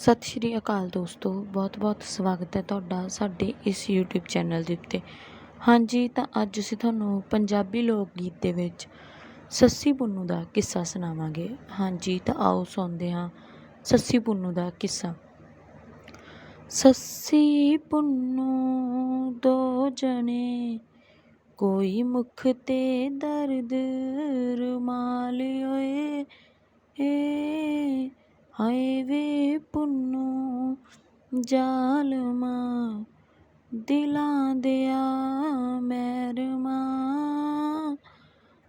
ਸਤਿ ਸ਼੍ਰੀ ਅਕਾਲ ਦੋਸਤੋ, ਬਹੁਤ-ਬਹੁਤ ਸਵਾਗਤ ਹੈ ਤੁਹਾਡਾ ਸਾਡੇ ਇਸ YouTube ਚੈਨਲ ਦੇ ਉੱਤੇ। ਹਾਂਜੀ, ਤਾਂ ਅੱਜ ਅਸੀਂ ਤੁਹਾਨੂੰ ਪੰਜਾਬੀ ਲੋਕ ਗੀਤ ਦੇ ਵਿੱਚ ਸੱਸੀ ਪੁੰਨੂ ਦਾ ਕਿੱਸਾ ਸੁਣਾਵਾਂਗੇ। ਹਾਂਜੀ, ਤਾਂ ਆਓ ਸੁਣਦੇ ਹਾਂ ਸੱਸੀ ਪੁੰਨੂ ਦਾ ਕਿੱਸਾ। ਸੱਸੀ ਪੁੰਨੂ, ਦੋ ਜਣੇ, ਕੋਈ ਮੁਖ ਤੇ ਦਰਦ ਹਾਏ ਵੇ ਪੁੰਨੂ, ਜ਼ਾਲਮਾ, ਦਿਲਾਂ ਦਿਆ ਮੈਰਮਾ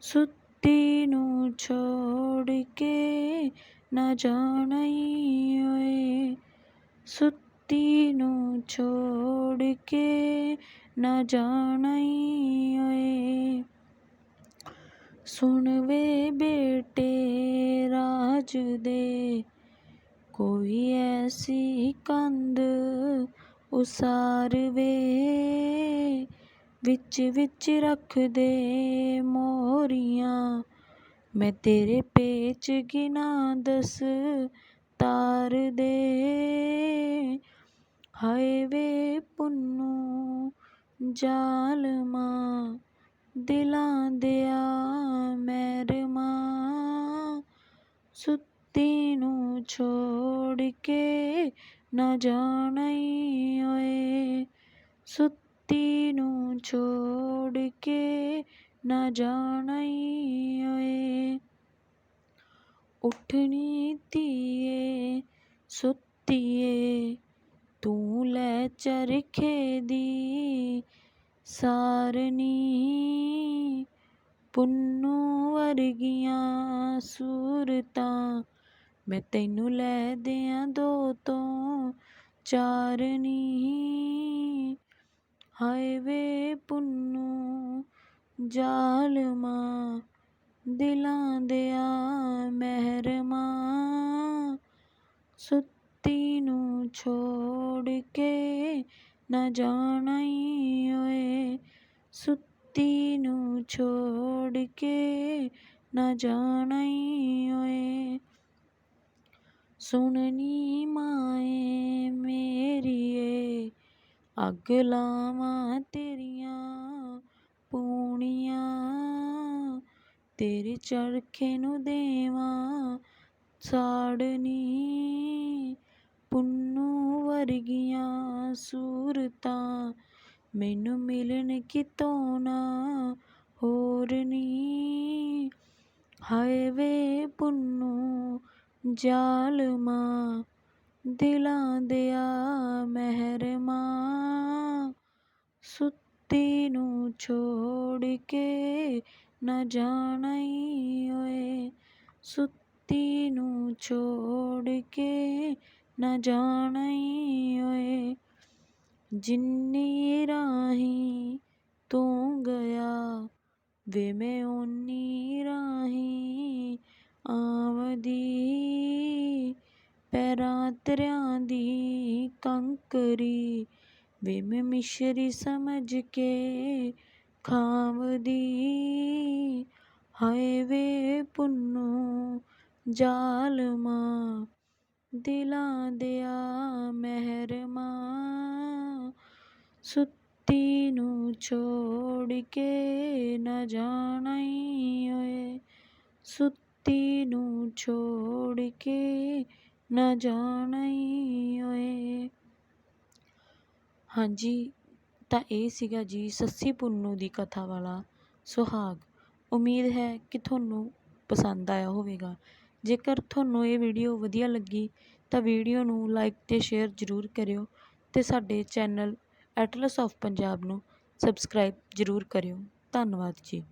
ਸੁੱਤੀ ਨੂੰ ਛੋੜ ਕੇ ਨਾ ਜਾਣਈ ਓਏ। ਸੁੱਤੀ ਨੂੰ ਛੋੜ ਕੇ ਨਾ ਜਾਣਈ ਓਏ। ਸੁਣ ਵੇ ਬੇਟੇ ਰਾਜ ਦੇ ਕੋਈ ਐਸੀ ਕੰਧ ਉਸਾਰ ਵੇ ਵਿੱਚ ਵਿੱਚ ਰੱਖ ਦੇ ਮੋਰੀਆਂ। ਮੈਂ ਤੇਰੇ ਪੇਚ ਗਿਨਾ ਦਸ ਤਾਰ ਦੇ। ਹਾਏ ਵੇ ਪੁੰਨੂ ਜ਼ਾਲਮਾ, ਦਿਲਾਂ ਦਿਆ ਸੁੱਤੀ ਨੂੰ ਛੋੜ ਕੇ ਨਾ ਜਾਣਈ ਓਏ। ਸੁੱਤੀ ਨੂੰ ਛੋੜ ਕੇ ਨਾ ਜਾਣਈ ਓਏ। ਉੱਠਣੀ ਧੀਏ, ਸੁੱਤੀਏ, ਤੂੰ ਲੈ ਚਰਖੇ ਦੀ ਸਾਰਨੀ ਪੁੰਨੂ ਵਰਗੀਆਂ ਸੂਰਤਾਂ ਮੈਂ ਤੈਨੂੰ ਲੈ ਦਿਆਂ ਦੋ ਤੋਂ ਚਾਰਨੀ ਹਾਏ ਵੇ ਪੁੰਨੂ, ਜ਼ਾਲਮਾ, ਦਿਲਾਂ ਦਿਆ ਮਹਿਰਮਾ। ਸੁੱਤੀ ਨੂੰ ਛੋੜ ਕੇ ਨਾ ਜਾਣਈ ਓਏ। ਸੁੱਤੀ ਨੂੰ ਛੋੜ ਕੇ ਨਾ ਜਾਣਾ ਜਾਣਈ ਓਏ। ਸੁਣਨੀ ਮਾਏ ਮੇਰੀਏ, ਅੱਗ ਲਾਵਾਂ ਤੇਰੀਆਂ ਪੂਣੀਆਂ, ਤੇਰੇ ਚਰਖੇ ਨੂੰ ਦੇਵਾਂ ਸਾੜਨੀ ਪੁੰਨੂ ਵਰਗੀਆਂ ਸੂਰਤਾਂ, ਮੈਨੂੰ ਮਿਲਣ ਕਿਤੋਂ ਨਾ ਹੋਰ ਨੀ, ਹਾਏ ਵੇ ਪੁੰਨੂ ਜ਼ਾਲਮਾ ਦਿਲਾਂ ਦਿਆ ਮਹਿਰਮਾ ਸੁੱਤੀ ਨੂੰ ਛੋੜ ਕੇ ਨਾ ਜਾਣਈ ਓਏ। ਸੁੱਤੀ ਨੂੰ ਛੋੜ ਕੇ ਨਾ ਜਾਣਈ ਓਏ। ਜਿੰਨੀ ਰਾਹੀਂ ਤੂੰ ਗਿਆ, ਵੇ ਮੈਂ ਓਨੀ ਰਾਹੀਂ ਪੈਰਾਂ ਤਰਿਆਂ ਦੀ ਕੰਕਰੀ ਵੇ ਮੈਂ ਮਿਸ਼ਰੀ ਸਮਝ ਕੇ ਖਾਵਦੀ। ਹਾਏ ਵੇ ਪੁੰਨੂ ਜ਼ਾਲਮਾ, ਦਿਲਾਂ ਦਿਆ ਮਹਿਰਮਾ, ਸੁੱਤੀ ਨੂੰ ਛੋੜ ਕੇ ਨਾ ਜਾਣਾ ਈ ਓਏ, ਸੁੱਤੀ ਨੂੰ ਛੋੜ ਕੇ ਨਾ ਜਾਣਈ ਓਏ। ਹਾਂਜੀ, ਤਾਂ ਇਹ ਸੀਗਾ ਜੀ ਸੱਸੀ ਪੁੰਨੂ ਦੀ ਕਥਾ ਵਾਲਾ ਸੁਹਾਗ। ਉਮੀਦ ਹੈ ਕਿ ਤੁਹਾਨੂੰ ਪਸੰਦ ਆਇਆ ਹੋਵੇਗਾ। ਜੇਕਰ ਤੁਹਾਨੂੰ ਇਹ ਵੀਡੀਓ ਵਧੀਆ ਲੱਗੀ, ਤਾਂ ਵੀਡੀਓ ਨੂੰ ਲਾਈਕ ਤੇ ਸ਼ੇਅਰ ਜ਼ਰੂਰ ਕਰਿਓ ਤੇ ਸਾਡੇ ਚੈਨਲ ਐਟਲਸ ਆਫ ਪੰਜਾਬ ਨੂੰ ਸਬਸਕ੍ਰਾਈਬ ਜ਼ਰੂਰ ਕਰਿਓ। ਧੰਨਵਾਦ ਜੀ।